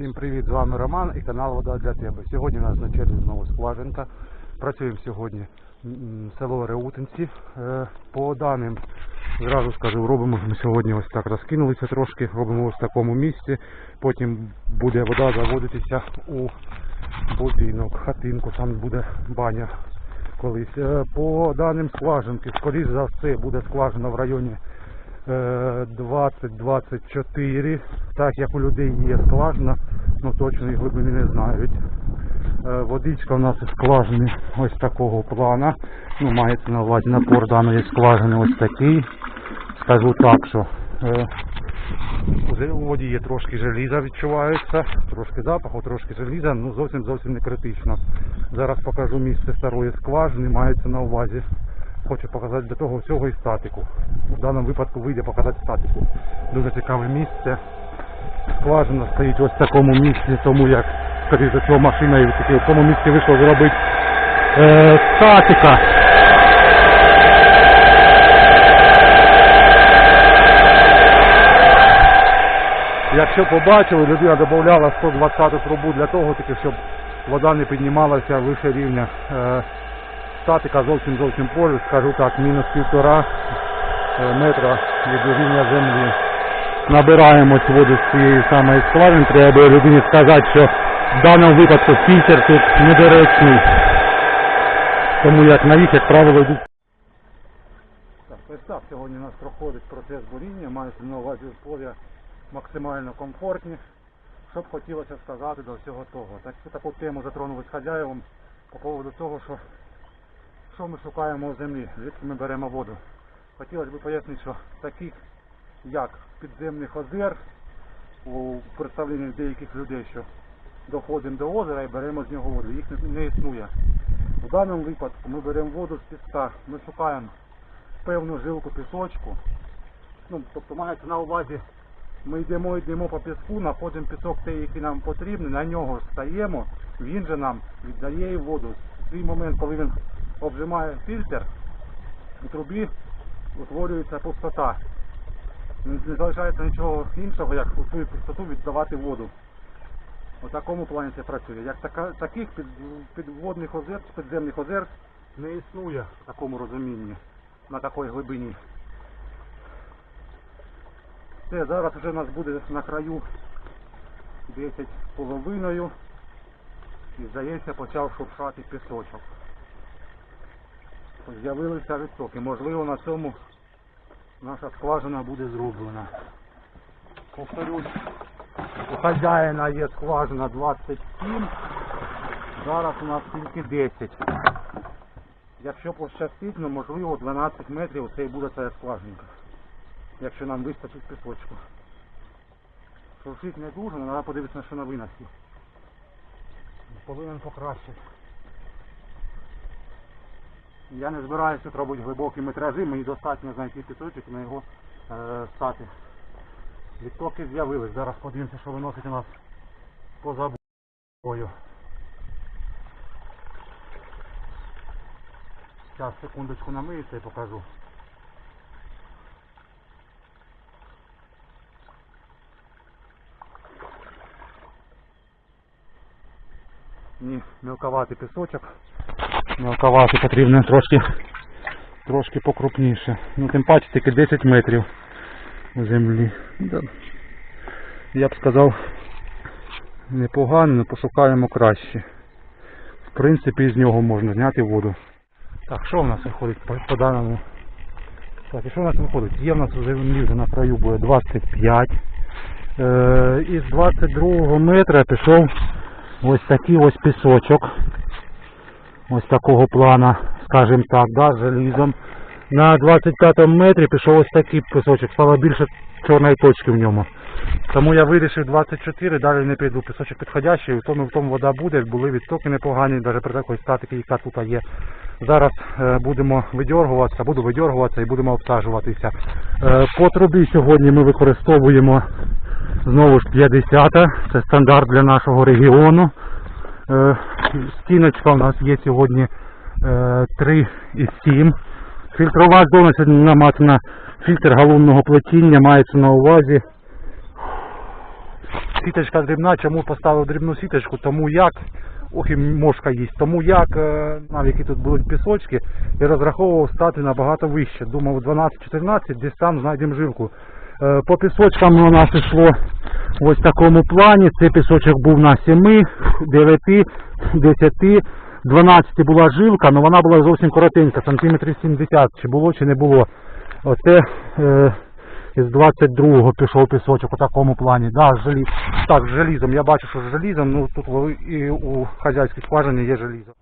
Всім привіт, з вами Роман і канал Вода для тебе. Сьогодні у нас на черзі знову скважинка. Працюємо сьогодні м, село Реутинці. Е, По даним, зразу скажу, робимо ми сьогодні ось так розкинулися трошки, робимо ось в такому місці. Потім буде вода заводитися у будинок, хатинку, там буде баня колись. Е, По даним скважинки, скоріш за все, буде скважина в районі 20-24, так як у людей є скважина, ну точної глибини не знають. Е, Водичка у нас із скважини ось такого плана. Ну, мається на увазі напор даної скважини ось такий. Скажу так, що е, у воді є трошки желіза відчувається, трошки запаху, трошки желіза, ну зовсім зовсім не критично. Зараз покажу місце старої скважини, мається на увазі. Хочу показати до того всього і статику. В даному випадку вийде показати статику. Дуже цікаве місце. Скважина стоїть ось в такому місці, тому як, скоріше за цього, машина і в тому місці вийшло зробити е, статика. Якщо побачили, людина додавала 120 трубу для того, таки, щоб вода не піднімалася вище рівня. Е, статика зовсім зовсім поруч, скажу так, мінус півтора е, метра від рівня землі. Набираємо воду з цієї самої скважини, треба людині сказати, що в даному випадку фільтр тут недоречний. Тому як на як правило, йдуть. Так, сьогодні у нас проходить процес буріння, мається на увазі условия максимально комфортні. Що б хотілося сказати до всього того. Так, таку тему затронули з хазяєвом по поводу того, що що ми шукаємо в землі, звідки ми беремо воду. Хотілося б пояснити, що таких як підземних озер у представленні деяких людей, що доходимо до озера і беремо з нього воду. Їх не, існує. В даному випадку ми беремо воду з піска, ми шукаємо певну жилку пісочку. Ну, тобто мається на увазі, ми йдемо, йдемо по піску, знаходимо пісок той, який нам потрібний, на нього стаємо, він же нам віддає воду. В свій момент, коли він обжимає фільтр, у трубі утворюється пустота. Не залишається нічого іншого, як у цю пустоту віддавати воду. У такому плані це працює. Як така, таких під, підводних озер, підземних озер не існує в такому розумінні, на такій глибині. Все, зараз вже у нас буде на краю 10 половиною. І здається почав шуршати пісочок. З'явилися відтоки. Можливо на цьому наша скважина буде зроблена. Повторюсь, у хазяїна є скважина 27, зараз у нас тільки 10. Якщо пощастить, ну можливо 12 метрів це і буде ця скважинка. Якщо нам вистачить пісочку. Шуршить не дуже, але треба подивитися що на виносі. Повинен покращити. Я не збираюся робити глибокі метражі, мені достатньо знайти пісочок і на його е, стати. Відтоки з'явились. Зараз подивимося, що виносить у нас поза бою. Зараз секундочку намиюся і покажу. Ні, мілковатий пісочок. Мілковатий потрібно трошки, трошки покрупніше. Ну тим паче тільки 10 метрів землі. Я б сказав непогано, але пошукаємо краще. В принципі, з нього можна зняти воду. Так, що в нас виходить по, по даному? Так, і що в нас виходить? Є в нас землі вже на краю буде 25. Е, із 22 метра пішов ось такий ось пісочок. Ось такого плана, скажімо так, да, з. На 25 метрі пішов ось такий пісочок, стало більше чорної точки в ньому. Тому я вирішив 24, далі не піду. Пісочок підходящий, в тому, в тому вода буде, були відтоки непогані, навіть при такій статиці, яка тут є. Зараз е, будемо видьоргуватися, буду видьоргуватися і будемо обсаджуватися. Е, по трубі сьогодні ми використовуємо знову ж 50, це стандарт для нашого регіону. Е, стіночка у нас є сьогодні е, 3,7. Фільтрова зона сьогодні намацана фільтр галунного плетіння, мається на увазі сіточка дрібна, чому поставив дрібну сіточку, тому як, ох і мошка їсть, тому як, е, знав, які тут будуть пісочки, і розраховував стати набагато вище. Думав 12-14, десь там знайдемо жилку. Е, По пісочкам у нас йшло ось в такому плані. Цей пісочок був на 7, 9, 10, 12 була жилка, але вона була зовсім коротенька, сантиметрів 70, чи було, чи не було. Оце е, із 22-го пішов пісочок у такому плані. Да, з. Так, з желізом. Я бачу, що з желізом, ну тут і у хазяйській скважині є желізо.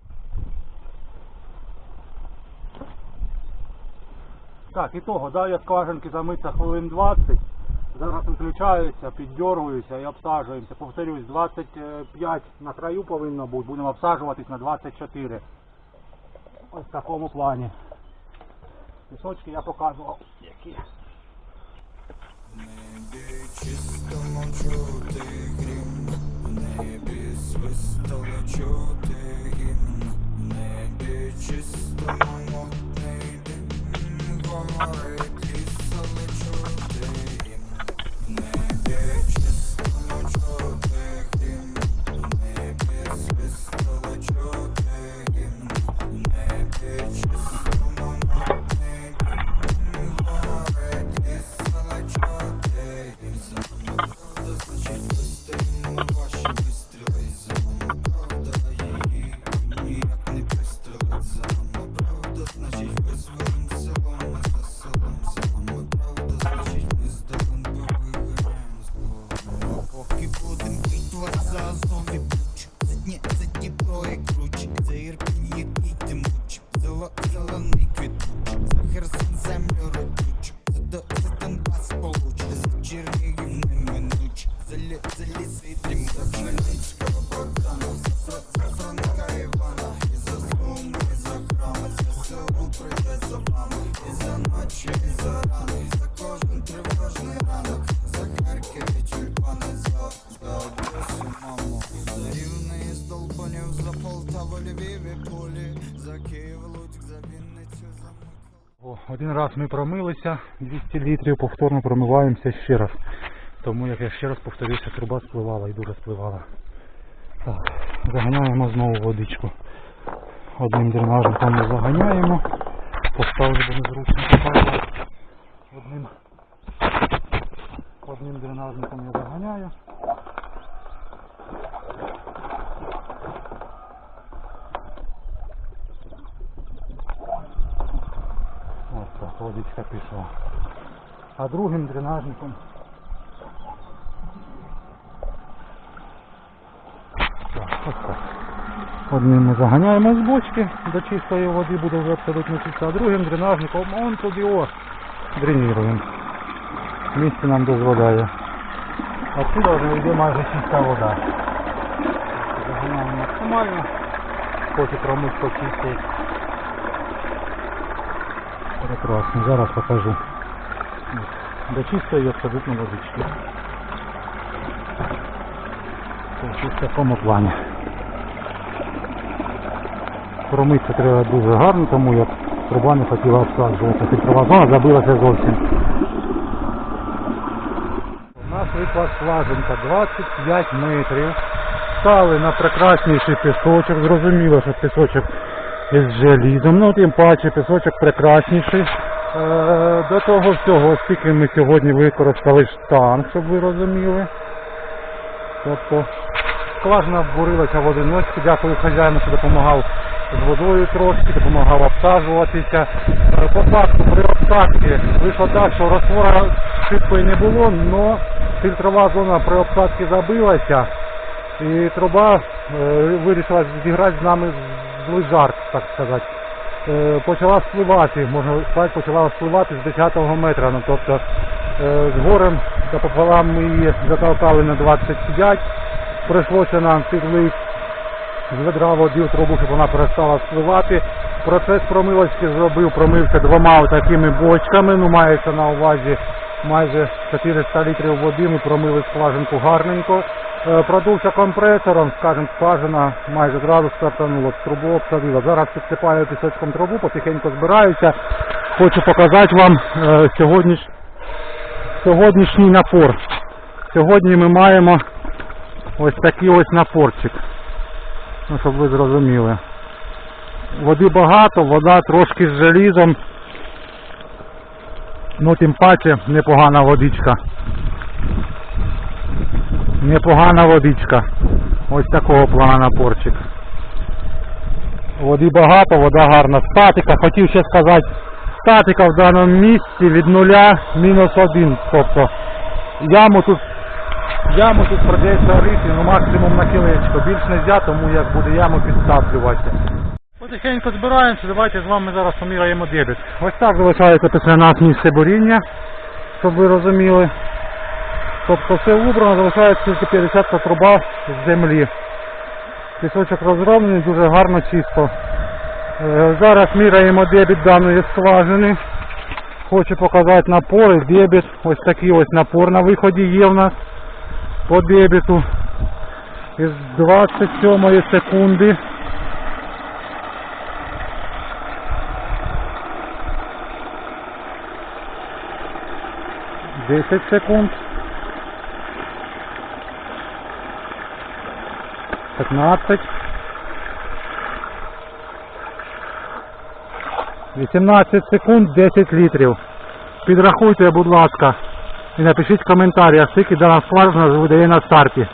Так, і того, да, я скважинки замиться хвилин 20. Зараз виключаюся, піддергуюся і обсаджуємося. Повторюсь, 25 на краю повинно бути, будемо обсаджуватись на 24. Ось в такому плані. Пісочки я показував. Які. небі чистому чути грім, в небі свистали чути гімн, в небі мутний Hard, it's so truth. Один раз ми промилися, 200 літрів, повторно промиваємося ще раз. Тому як я ще раз повторюся, труба спливала і дуже спливала. Так, заганяємо знову водичку. Одним дренажником ми заганяємо. Поставлю, бо незручно показувати. Одним, одним дренажником я заганяю. Водичка пішла. А другим дренажником. Одним ми заганяємо з бочки до чистої води, буде вже абсолютно чисто, а другим дренажником он туди о, дренуємо. Місце нам дозволяє. Отсюда вже йде майже чиста вода. Заганяємо максимально, поки промить почистить. Прекрасно, зараз покажу. До чистої абсолютно водички. Ось в такому плані. Промитися треба дуже гарно, тому як труба не хотіла обсаджуватися. Фільтрова зона забилася зовсім. У нас вийшла скважинка 25 метрів. Стали на прекрасніший пісочок. Зрозуміло, що пісочок із желізом. Ну, тим паче пісочок прекрасніший. Е, До того всього, оскільки ми сьогодні використали штанг, щоб ви розуміли. Тобто скважина обурилася в одиночку. Дякую хазяїну, що допомагав з водою трошки, допомагав обсаджуватися. Е, По факту при обсадці вийшло так, що розтвора шибкою не було, але фільтрова зона при обсадці забилася. І труба е, вирішила зіграти з нами злий жарт, так сказати. Е, почала спливати, можна сказати, почала спливати з 10 метра. Ну, тобто е, з горем пополам ми її затолкали на 25. Прийшлося нам підлити з ведра води в трубу, щоб вона перестала спливати. Процес промивочки зробив, промився двома такими бочками, ну мається на увазі майже 400 літрів води, ми промили скважинку гарненько. Е, Продувся компресором, скажімо, скважина майже зразу стартанула, трубу обсадила. Зараз підсипаю пісочком трубу, потихеньку збираюся. Хочу показати вам е, сьогодніш... сьогоднішній напор. Сьогодні ми маємо Ось такий ось напорчик. Ну, щоб ви зрозуміли. Води багато, вода трошки з желізом. Ну, тим паче непогана водичка. Непогана водичка. Ось такого плана напорчик. Води багато, вода гарна. Статика, хотів ще сказати, статика в даному місці від нуля мінус один. Тобто яму тут яму тут придеться рити, ну максимум на кілечко. Більш не можна, тому як буде яму підтаплювати. Потихеньку збираємося, давайте з вами зараз поміряємо дебіт. Ось так залишається після нас місце буріння, щоб ви розуміли. Тобто все убрано, залишається тільки 50 труба з землі. Пісочок розроблений, дуже гарно, чисто. Е, Зараз міряємо дебіт даної скважини. Хочу показати напори, дебіт. Ось такий ось напор на виході є в нас по дебіту. Із 27 секунди. Десять секунд. Пятнадцать. Вісімнадцять секунд, 10 літрів. Підрахуйте, будь ласка, і напишіть в коментарях, скільки дана скважина видає на старті.